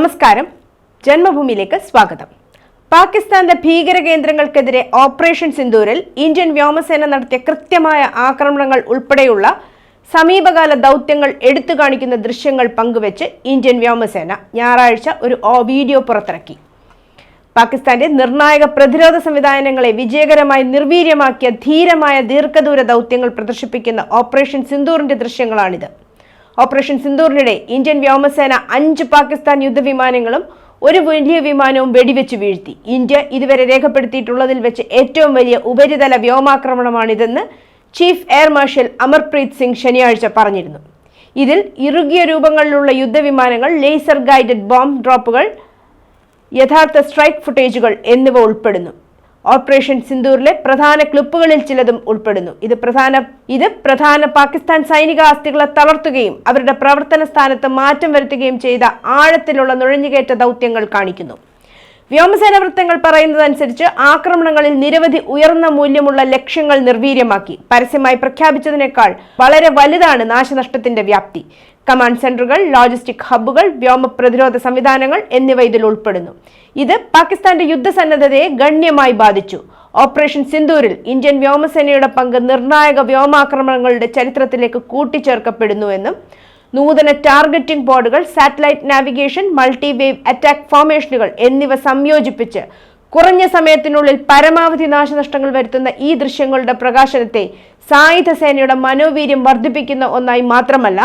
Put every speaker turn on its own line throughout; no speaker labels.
നമസ്കാരം. ജന്മഭൂമിയിലേക്ക് സ്വാഗതം. പാകിസ്ഥാന്റെ ഭീകര കേന്ദ്രങ്ങൾക്കെതിരെ ഓപ്പറേഷൻ സിന്ദൂരിൽ ഇന്ത്യൻ വ്യോമസേന നടത്തിയ കൃത്യമായ ആക്രമണങ്ങൾ ഉൾപ്പെടെയുള്ള സമീപകാല ദൗത്യങ്ങൾ എടുത്തു കാണിക്കുന്ന ദൃശ്യങ്ങൾ പങ്കുവെച്ച് ഇന്ത്യൻ വ്യോമസേന ഞായറാഴ്ച ഒരു വീഡിയോ പുറത്തിറക്കി. പാകിസ്ഥാന്റെ നിർണായക പ്രതിരോധ സംവിധാനങ്ങളെ വിജയകരമായി നിർവീര്യമാക്കിയ ധീരമായ ദീർഘദൂര ദൗത്യങ്ങൾ പ്രദർശിപ്പിക്കുന്ന ഓപ്പറേഷൻ സിന്ദൂറിന്റെ ദൃശ്യങ്ങളാണിത്. ഓപ്പറേഷൻ സിന്ദൂറിനിടെ ഇന്ത്യൻ വ്യോമസേന അഞ്ച് പാകിസ്ഥാൻ യുദ്ധവിമാനങ്ങളും ഒരു വലിയ വിമാനവും വെടിവെച്ച് വീഴ്ത്തി. ഇന്ത്യ ഇതുവരെ രേഖപ്പെടുത്തിയിട്ടുള്ളതിൽ വെച്ച് ഏറ്റവും വലിയ ഉപരിതല വ്യോമാക്രമണമാണിതെന്ന് chief air marshal Amarpreet Singh ശനിയാഴ്ച പറഞ്ഞിരുന്നു. ഇതിൽ ഇറുകിയ രൂപങ്ങളിലുള്ള യുദ്ധവിമാനങ്ങൾ ലേസർ ഗൈഡഡ് ബോംബ് ഡ്രോപ്പുകൾ യഥാർത്ഥ സ്ട്രൈക്ക് ഫുട്ടേജുകൾ എന്നിവ ഉൾപ്പെടുന്നു. ഓപ്പറേഷൻ സിന്ദൂറിലെ പ്രധാന ക്ലിപ്പുകളിൽ ചിലതും ഉൾപ്പെടുന്നു. ഇത് പ്രധാന ഇത് പ്രധാന പാകിസ്ഥാൻ സൈനിക ആസ്തികളെ തളർത്തുകയും അവരുടെ പ്രവർത്തന സ്ഥാനത്ത് മാറ്റം വരുത്തുകയും ചെയ്ത ആഴത്തിലുള്ള നുഴഞ്ഞുകയറ്റ ദൗത്യങ്ങൾ കാണിക്കുന്നു. വ്യോമസേന വൃത്തങ്ങൾ പറയുന്നതനുസരിച്ച് ആക്രമണങ്ങളിൽ നിരവധി ഉയർന്ന മൂല്യമുള്ള ലക്ഷ്യങ്ങൾ നിർവീര്യമാക്കി. പരസ്യമായി പ്രഖ്യാപിച്ചതിനേക്കാൾ വളരെ വലുതാണ് നാശനഷ്ടത്തിന്റെ വ്യാപ്തി. കമാൻഡ് സെന്ററുകൾ ലോജിസ്റ്റിക് ഹബ്ബുകൾ വ്യോമ പ്രതിരോധ സംവിധാനങ്ങൾ എന്നിവ ഇതിൽ ഉൾപ്പെടുന്നു. ഇത് പാകിസ്ഥാന്റെ യുദ്ധസന്നദ്ധതയെ ഗണ്യമായി ബാധിച്ചു. ഓപ്പറേഷൻ സിന്ദൂരിൽ ഇന്ത്യൻ വ്യോമസേനയുടെ പങ്ക് നിർണായക വ്യോമാക്രമണങ്ങളുടെ ചരിത്രത്തിലേക്ക് കൂട്ടിച്ചേർക്കപ്പെടുന്നുവെന്നും നൂതന ടാർഗറ്റിംഗ് ബോർഡുകൾ satellite navigation multi wave attack ഫോർമേഷനുകൾ എന്നിവ സംയോജിപ്പിച്ച് കുറഞ്ഞ സമയത്തിനുള്ളിൽ പരമാവധി നാശനഷ്ടങ്ങൾ വരുത്തുന്ന ഈ ദൃശ്യങ്ങളുടെ പ്രകാശനത്തെ സായുധ സേനയുടെ മനോവീര്യം വർദ്ധിപ്പിക്കുന്ന ഒന്നായി മാത്രമല്ല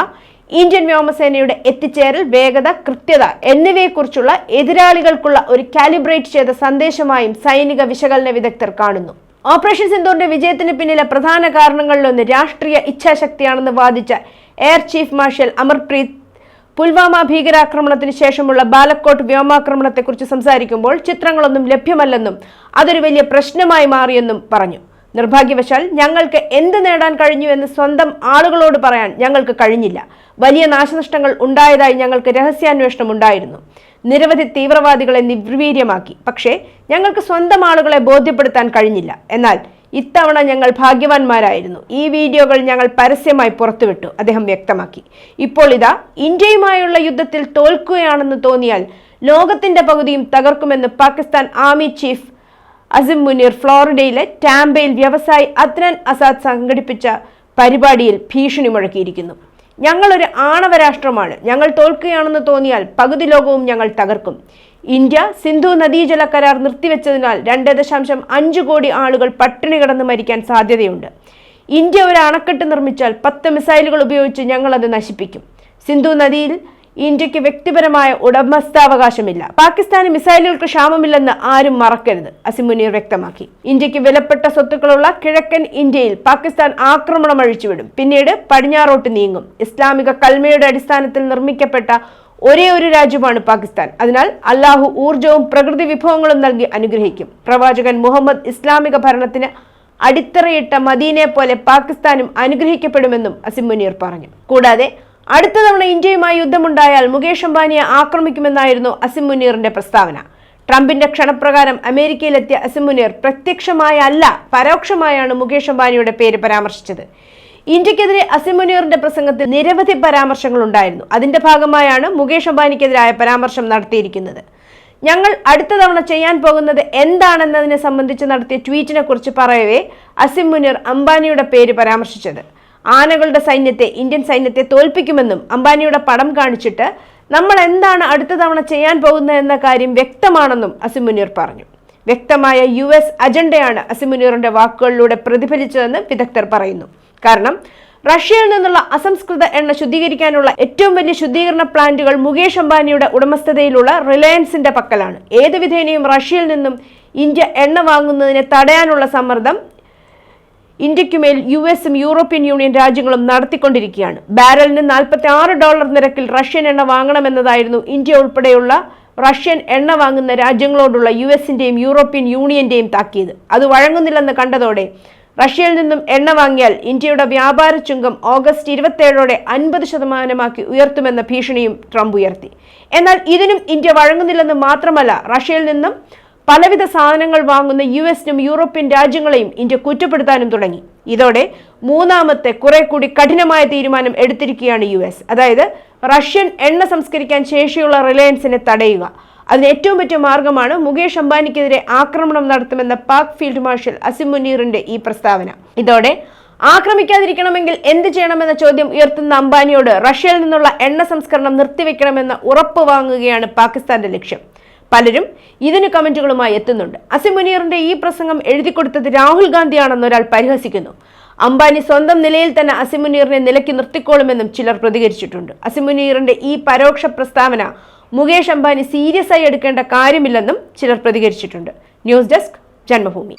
ഇന്ത്യൻ വ്യോമസേനയുടെ എത്തിച്ചേരൽ വേഗത കൃത്യത എന്നിവയെക്കുറിച്ചുള്ള എതിരാളികൾക്കുള്ള ഒരു കാലിബ്രേറ്റ് ചെയ്ത സന്ദേശമായും സൈനിക വിശകലന വിദഗ്ധർ കാണുന്നു. ഓപ്പറേഷൻ സിന്ധുവിന്റെ വിജയത്തിന് പിന്നിലെ പ്രധാന കാരണങ്ങളിലൊന്ന് രാഷ്ട്രീയ ഇച്ഛാശക്തിയാണെന്ന് വാദിച്ച air chief marshal Amarpreet Pulwama ഭീകരാക്രമണത്തിന് ശേഷമുള്ള ബാലക്കോട്ട് വ്യോമാക്രമണത്തെക്കുറിച്ച് സംസാരിക്കുമ്പോൾ ചിത്രങ്ങളൊന്നും ലഭ്യമല്ലെന്നും അതൊരു വലിയ പ്രശ്നമായി മാറിയെന്നും പറഞ്ഞു. നിർഭാഗ്യവശാൽ ഞങ്ങൾക്ക് എന്ത് നേടാൻ കഴിഞ്ഞു എന്ന് സ്വന്തം ആളുകളോട് പറയാൻ ഞങ്ങൾക്ക് കഴിഞ്ഞില്ല. വലിയ നാശനഷ്ടങ്ങൾ ഉണ്ടായതായി ഞങ്ങൾക്ക് രഹസ്യാന്വേഷണം ഉണ്ടായിരുന്നു. നിരവധി തീവ്രവാദികളെ നിർവീര്യമാക്കി പക്ഷേ ഞങ്ങൾക്ക് സ്വന്തം ആളുകളെ ബോധ്യപ്പെടുത്താൻ കഴിഞ്ഞില്ല. എന്നാൽ ഇത്തവണ ഞങ്ങൾ ഭാഗ്യവാന്മാരായിരുന്നു. ഈ വീഡിയോകൾ ഞങ്ങൾ പരസ്യമായി പുറത്തുവിട്ടു. അദ്ദേഹം വ്യക്തമാക്കി. ഇപ്പോൾ ഇതാ ഇന്ത്യയുമായുള്ള യുദ്ധത്തിൽ തോൽക്കുകയാണെന്ന് തോന്നിയാൽ ലോകത്തിന്റെ പകുതിയും തകർക്കുമെന്ന് പാകിസ്ഥാൻ ആർമി ചീഫ് അസിം മുനീർ ഫ്ലോറിഡയിലെ ടാംബയിൽ വ്യവസായി അദ്നാൻ അസാദ് സംഘടിപ്പിച്ച പരിപാടിയിൽ ഭീഷണി മുഴക്കിയിരിക്കുന്നു ഞങ്ങളൊരു ആണവ രാഷ്ട്രമാണ് ഞങ്ങൾ തോൽക്കുകയാണെന്ന് തോന്നിയാൽ പകുതി ലോകവും ഞങ്ങൾ തകർക്കും. ഇന്ത്യ സിന്ധു നദീജല കരാർ നിർത്തിവെച്ചതിനാൽ രണ്ട് ദശാംശം അഞ്ച് കോടി ആളുകൾ പട്ടിണി കിടന്ന് മരിക്കാൻ സാധ്യതയുണ്ട്. ഇന്ത്യ ഒരു അണക്കെട്ട് നിർമ്മിച്ചാൽ പത്ത് മിസൈലുകൾ ഉപയോഗിച്ച് ഞങ്ങളത് നശിപ്പിക്കും. സിന്ധു നദിയിൽ ഇന്ത്യയ്ക്ക് വ്യക്തിപരമായ ഉടമസ്ഥാവകാശമില്ല. പാകിസ്ഥാന് മിസൈലുകൾക്ക് ക്ഷാമമില്ലെന്ന് ആരും മറക്കരുത് അസിമുനീർ വ്യക്തമാക്കി. ഇന്ത്യയ്ക്ക് വിലപ്പെട്ട സ്വത്തുക്കളുള്ള കിഴക്കൻ ഇന്ത്യയിൽ പാകിസ്ഥാൻ ആക്രമണം അഴിച്ചുവിടും. പിന്നീട് പടിഞ്ഞാറോട്ട് നീങ്ങും. ഇസ്ലാമിക കൽമയുടെ അടിസ്ഥാനത്തിൽ നിർമ്മിക്കപ്പെട്ട ഒരേ ഒരു രാജ്യമാണ് പാകിസ്ഥാൻ. അതിനാൽ അള്ളാഹു ഊർജവും പ്രകൃതി വിഭവങ്ങളും നൽകി അനുഗ്രഹിക്കും. പ്രവാചകൻ മുഹമ്മദ് ഇസ്ലാമിക ഭരണത്തിന് അടിത്തറയിട്ട മദീനെ പോലെ പാകിസ്ഥാനും അനുഗ്രഹിക്കപ്പെടുമെന്നും അസിം മുനീർ പറഞ്ഞു. കൂടാതെ അടുത്ത തവണ ഇന്ത്യയുമായി യുദ്ധമുണ്ടായാൽ മുകേഷ് അംബാനിയെ ആക്രമിക്കുമെന്നായിരുന്നു അസിം മുനീറിന്റെ പ്രസ്താവന. ട്രംപിന്റെ ക്ഷണപ്രകാരം അമേരിക്കയിലെത്തിയ അസിം മുനീർ പ്രത്യക്ഷമായല്ല പരോക്ഷമായാണ് മുകേഷ് അംബാനിയുടെ പേര് പരാമർശിച്ചത്. ഇന്ത്യക്കെതിരെ അസിം മുനീറിന്റെ പ്രസംഗത്തിൽ നിരവധി പരാമർശങ്ങൾ ഉണ്ടായിരുന്നു അതിന്റെ ഭാഗമായാണ് മുകേഷ് അംബാനിക്കെതിരായ പരാമർശം നടത്തിയിരിക്കുന്നത്. ഞങ്ങൾ അടുത്ത തവണ ചെയ്യാൻ പോകുന്നത് എന്താണെന്നതിനെ സംബന്ധിച്ച് നടത്തിയ ട്വീറ്റിനെ കുറിച്ച് പറയവേ അസിം മുനിർ അംബാനിയുടെ പേര് പരാമർശിച്ചത്. ആനകളുടെ സൈന്യത്തെ ഇന്ത്യൻ സൈന്യത്തെ തോൽപ്പിക്കുമെന്നും അംബാനിയുടെ പടം കാണിച്ചിട്ട് നമ്മൾ എന്താണ് അടുത്ത തവണ ചെയ്യാൻ പോകുന്നത് എന്ന കാര്യം വ്യക്തമാണെന്നും അസിം മുനിർ പറഞ്ഞു. വ്യക്തമായ യു എസ് അജണ്ടയാണ് അസിം മുനിറിന്റെ വാക്കുകളിലൂടെ പ്രതിഫലിച്ചതെന്ന് വിദഗ്ധർ പറയുന്നു. കാരണം റഷ്യയിൽ നിന്നുള്ള അസംസ്കൃത എണ്ണ ശുദ്ധീകരിക്കാനുള്ള ഏറ്റവും വലിയ ശുദ്ധീകരണ പ്ലാന്റുകൾ മുകേഷ് അംബാനിയുടെ ഉടമസ്ഥതയിലുള്ള റിലയൻസിന്റെ പക്കലാണ്. ഏത് വിധേനയും റഷ്യയിൽ നിന്നും ഇന്ത്യ എണ്ണ വാങ്ങുന്നതിനെ തടയാനുള്ള സമ്മർദ്ദം ഇന്ത്യക്കുമേൽ യു എസും യൂറോപ്യൻ യൂണിയൻ രാജ്യങ്ങളും നടത്തിക്കൊണ്ടിരിക്കുകയാണ്. ബാരലിന് നാൽപ്പത്തി ആറ് ഡോളർ നിരക്കിൽ റഷ്യൻ എണ്ണ വാങ്ങണമെന്നതായിരുന്നു ഇന്ത്യ ഉൾപ്പെടെയുള്ള റഷ്യൻ എണ്ണ വാങ്ങുന്ന രാജ്യങ്ങളോടുള്ള യു എസിന്റെയും യൂറോപ്യൻ യൂണിയന്റെയും താക്കീത്. അത് വഴങ്ങുന്നില്ലെന്ന് കണ്ടതോടെ റഷ്യയിൽ നിന്നും എണ്ണ വാങ്ങിയാൽ ഇന്ത്യയുടെ വ്യാപാര ചുങ്കം ഓഗസ്റ്റ് ഇരുപത്തേഴോടെ അൻപത് ശതമാനമാക്കി ഉയർത്തുമെന്ന ഭീഷണിയും ട്രംപ് ഉയർത്തി. എന്നാൽ ഇതിനും ഇന്ത്യ വഴങ്ങുന്നില്ലെന്ന് മാത്രമല്ല റഷ്യയിൽ നിന്നും പലവിധ സാധനങ്ങൾ വാങ്ങുന്ന യു എസിനും യൂറോപ്യൻ രാജ്യങ്ങളെയും ഇന്ത്യ കുറ്റപ്പെടുത്താനും തുടങ്ങി. ഇതോടെ മൂന്നാമത്തെ കുറെ കൂടി കഠിനമായ തീരുമാനം എടുത്തിരിക്കുകയാണ് യു അതായത് റഷ്യൻ എണ്ണ സംസ്കരിക്കാൻ ശേഷിയുള്ള റിലയൻസിനെ തടയുക. അതിന് ഏറ്റവും പറ്റിയ മാർഗമാണ് മുകേഷ് അംബാനിക്കെതിരെ ആക്രമണം നടത്തുമെന്ന പാക് ഫീൽഡ് മാർഷൽ അസിം മുനീറിന്റെ ഈ പ്രസ്താവന. ഇതോടെ ആക്രമിക്കാതിരിക്കണമെങ്കിൽ എന്ത് ചെയ്യണമെന്ന ചോദ്യം ഉയർത്തുന്ന അംബാനിയോട് റഷ്യയിൽ നിന്നുള്ള എണ്ണ സംസ്കരണം നിർത്തിവെക്കണമെന്ന ഉറപ്പ് വാങ്ങുകയാണ് പാകിസ്ഥാന്റെ ലക്ഷ്യം. പലരും ഇതിന് കമന്റുകളുമായി എത്തുന്നുണ്ട്. അസിം മുനീറിന്റെ ഈ പ്രസംഗം എഴുതി കൊടുത്തത് രാഹുൽ ഗാന്ധിയാണെന്ന് ഒരാൾ പരിഹസിക്കുന്നു. അംബാനി സ്വന്തം നിലയിൽ തന്നെ അസിം മുനീറിനെ നിലയ്ക്ക് നിർത്തിക്കോളുമെന്നും ചിലർ പ്രതികരിച്ചിട്ടുണ്ട്. അസിം മുനീറിന്റെ ഈ പരോക്ഷ പ്രസ്താവന മുകേഷ് അംബാനി സീരിയസ് ആയി എടുക്കേണ്ട കാര്യമില്ലെന്നും ചിലർ പ്രതികരിച്ചിട്ടുണ്ട്. News desk Janmabhumi.